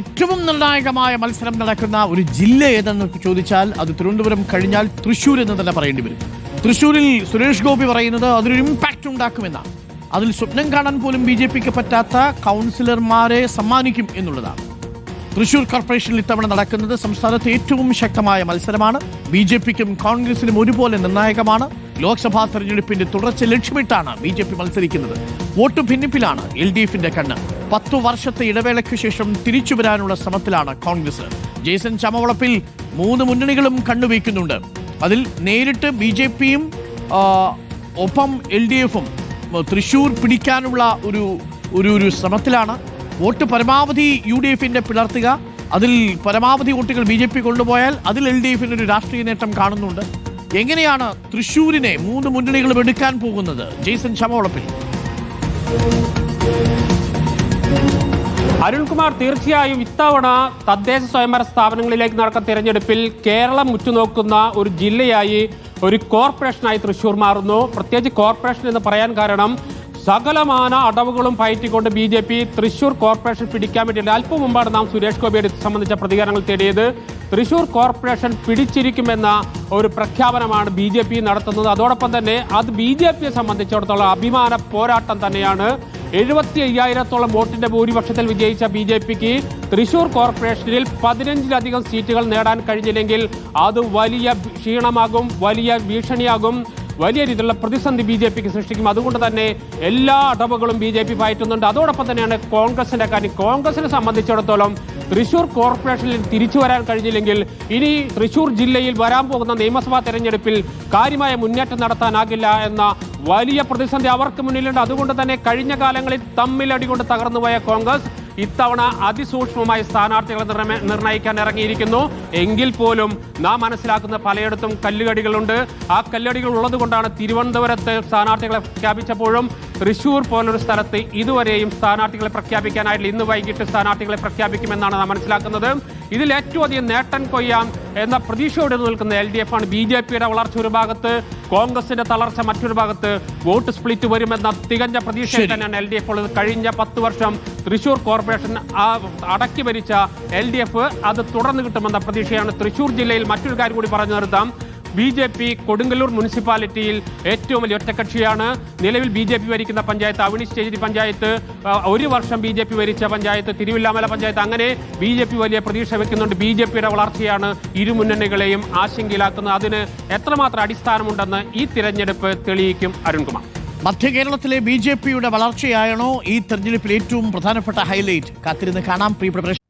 ഏറ്റവും നിർണായകമായ മത്സരം നടക്കുന്ന ഒരു ജില്ല ഏതെന്ന് ചോദിച്ചാൽ അത് തിരുവനന്തപുരം കഴിഞ്ഞാൽ തൃശ്ശൂർ എന്ന് തന്നെ പറയേണ്ടി വരും. തൃശ്ശൂരിൽ സുരേഷ് ഗോപി പറയുന്നത് അതൊരു ഇമ്പാക്റ്റ് ഉണ്ടാക്കുമെന്നാണ്. അതിൽ സ്വപ്നം കാണാൻ പോലും ബി ജെ പിക്ക് പറ്റാത്ത കൗൺസിലർമാരെ സമ്മാനിക്കും എന്നുള്ളതാണ്. തൃശൂർ കോർപ്പറേഷനിൽ ഇത്തവണ നടക്കുന്നത് സംസ്ഥാനത്ത് ഏറ്റവും ശക്തമായ മത്സരമാണ്. ബി ജെ പിക്കും കോൺഗ്രസിനും ഒരുപോലെ നിർണായകമാണ്. ലോക്സഭാ തെരഞ്ഞെടുപ്പിന്റെ തുടർച്ച ലക്ഷ്യമിട്ടാണ് ബി ജെ പി മത്സരിക്കുന്നത്. വോട്ട് ഭിന്നിപ്പിലാണ് എൽ ഡി എഫിന്റെ കണ്ണ്. പത്തു വർഷത്തെ ഇടവേളയ്ക്ക് ശേഷം തിരിച്ചു വരാനുള്ള ശ്രമത്തിലാണ് കോൺഗ്രസ്. ജേസൺ ചമവളപ്പിൽ മൂന്ന് മുന്നണികളും കണ്ണുവയ്ക്കുന്നുണ്ട്. അതിൽ നേരിട്ട് ബി ജെ പിയും ഒപ്പം എൽ ഡി എഫും തൃശൂർ പിടിക്കാനുള്ള ഒരു ഒരു ഒരു ശ്രമത്തിലാണ്. വോട്ട് പരമാവധി യു ഡി എഫിന്റെ പിളർത്തുക. അതിൽ പരമാവധി വോട്ടുകൾ ബി ജെ പി കൊണ്ടുപോയാൽ അതിൽ എൽ ഡി എഫിന് ഒരു രാഷ്ട്രീയ നേട്ടം കാണുന്നുണ്ട്. എങ്ങനെയാണ് തൃശൂരിനെ മൂന്ന് മുന്നണികളും എടുക്കാൻ പോകുന്നത്? ജെയ്സൺ ശമോളപ്പിൽ അരുൺകുമാർ തീർച്ചയായും ഇത്തവണ തദ്ദേശ സ്വയംഭരണ സ്ഥാപനങ്ങളിലേക്ക് നടക്കുന്ന തിരഞ്ഞെടുപ്പിൽ കേരളം ഉറ്റുനോക്കുന്ന ഒരു ജില്ലയായി ഒരു കോർപ്പറേഷനായി തൃശൂർ മാറുന്നു. പ്രത്യേകിച്ച് കോർപ്പറേഷൻ എന്ന് പറയാൻ കാരണം സകലമാന അടവുകളും പയറ്റിക്കൊണ്ട് B J P Thrissur corporation പിടിക്കാൻ വേണ്ടി അല്പം മുമ്പാണ് നാം സുരേഷ് ഗോപിയുടെ ഇത് സംബന്ധിച്ച പ്രതികരണങ്ങൾ തേടിയത്. തൃശൂർ കോർപ്പറേഷൻ പിടിച്ചിരിക്കുമെന്ന ഒരു പ്രഖ്യാപനമാണ് ബി ജെ പി നടത്തുന്നത്. അതോടൊപ്പം തന്നെ അത് ബി ജെ പിയെ സംബന്ധിച്ചിടത്തോളം അഭിമാന പോരാട്ടം തന്നെയാണ്. എഴുപത്തി അയ്യായിരത്തോളം വോട്ടിന്റെ ഭൂരിപക്ഷത്തിൽ വിജയിച്ച ബി ജെ പിക്ക് തൃശൂർ കോർപ്പറേഷനിൽ പതിനഞ്ചിലധികം സീറ്റുകൾ നേടാൻ കഴിഞ്ഞില്ലെങ്കിൽ അത് വലിയ ക്ഷീണമാകും വലിയ ഭീഷണിയാകും. വലിയ രീതിയിലുള്ള പ്രതിസന്ധി ബി ജെ പിക്ക് സൃഷ്ടിക്കും. അതുകൊണ്ട് തന്നെ എല്ലാ അടവുകളും ബി ജെ പി പയറ്റുന്നുണ്ട് അതോടൊപ്പം തന്നെയാണ് കോൺഗ്രസിന്റെ കാര്യം. കോൺഗ്രസിനെ സംബന്ധിച്ചിടത്തോളം തൃശൂർ കോർപ്പറേഷനിൽ തിരിച്ചു വരാൻ കഴിഞ്ഞില്ലെങ്കിൽ ഇനി തൃശൂർ ജില്ലയിൽ വരാൻ പോകുന്ന നിയമസഭാ തെരഞ്ഞെടുപ്പിൽ കാര്യമായ മുന്നേറ്റം നടത്താനാകില്ല എന്ന വലിയ പ്രതിസന്ധി അവർക്ക് മുന്നിലുണ്ട്. അതുകൊണ്ട് തന്നെ കഴിഞ്ഞ കാലങ്ങളിൽ തമ്മിലടി കൊണ്ട് തകർന്നുപോയ കോൺഗ്രസ് ഇത്തവണ അതിസൂക്ഷ്മമായി സ്ഥാനാർത്ഥികളെ നിർണയിക്കാൻ ഇറങ്ങിയിരിക്കുന്നു. എങ്കിൽ പോലും നാം മനസ്സിലാക്കുന്ന പലയിടത്തും കല്ലുകടികളുണ്ട്. ആ കല്ലടികൾ ഉള്ളത് കൊണ്ടാണ് തിരുവനന്തപുരത്ത് സ്ഥാനാർത്ഥികളെ പ്രഖ്യാപിച്ചപ്പോഴും തൃശൂർ പോലൊരു സ്ഥലത്ത് ഇതുവരെയും സ്ഥാനാർത്ഥികളെ പ്രഖ്യാപിക്കാനായിട്ടില്ല. ഇന്ന് വൈകിട്ട് സ്ഥാനാർത്ഥികളെ പ്രഖ്യാപിക്കുമെന്നാണ് നാം മനസ്സിലാക്കുന്നത്. ഇതിൽ ഏറ്റവും അധികം നേട്ടൻ കൊയ്യാം എന്ന പ്രതീക്ഷയോടെ നിൽക്കുന്ന എൽ ഡി എഫ് ആണ് ബി ജെ പിയുടെ വളർച്ച ഒരു ഭാഗത്ത് കോൺഗ്രസിന്റെ തളർച്ച മറ്റൊരു ഭാഗത്ത് വോട്ട് സ്പ്ലിറ്റ് വരുമെന്ന തികഞ്ഞ പ്രതീക്ഷയിൽ. തന്നെയാണ് എൽ ഡി എഫ് ഉള്ളത്. കഴിഞ്ഞ പത്ത് വർഷം തൃശൂർ കോർപ്പറേഷൻ അടക്കി ഭരിച്ച എൽ ഡി എഫ് അത് തുടർന്ന് കിട്ടുമെന്ന പ്രതീക്ഷയാണ് തൃശൂർ ജില്ലയിൽ മറ്റൊരു കാര്യം കൂടി പറഞ്ഞു നിർത്താം. ബി ജെ പി കൊടുങ്ങല്ലൂർ മുനിസിപ്പാലിറ്റിയിൽ ഏറ്റവും വലിയ ഒറ്റക്കക്ഷിയാണ്. നിലവിൽ ബി ജെ പി ഭരിക്കുന്ന പഞ്ചായത്ത് അവണി സ്റ്റേജി പഞ്ചായത്ത് ഒരു വർഷം ബി ജെ പി ഭരിച്ച പഞ്ചായത്ത് തിരുവില്ലാമല പഞ്ചായത്ത്. അങ്ങനെ ബി ജെ പി വലിയ പ്രതീക്ഷ വെക്കുന്നുണ്ട്. ബി ജെ പിയുടെ വളർച്ചയാണ് ഇരു മുന്നണികളെയും ആശങ്കയിലാക്കുന്നത്. അതിന് എത്രമാത്രം അടിസ്ഥാനമുണ്ടെന്ന് ഈ തിരഞ്ഞെടുപ്പ് തെളിയിക്കും അരുൺകുമാർ. മധ്യ കേരളത്തിലെ ബി ജെ പിയുടെ വളർച്ചയാണോ ഈ തെരഞ്ഞെടുപ്പിൽ ഏറ്റവും പ്രധാനപ്പെട്ട ഹൈലൈറ്റ്? കാത്തിരുന്ന് കാണാം. പ്രിയപ്പെട്ട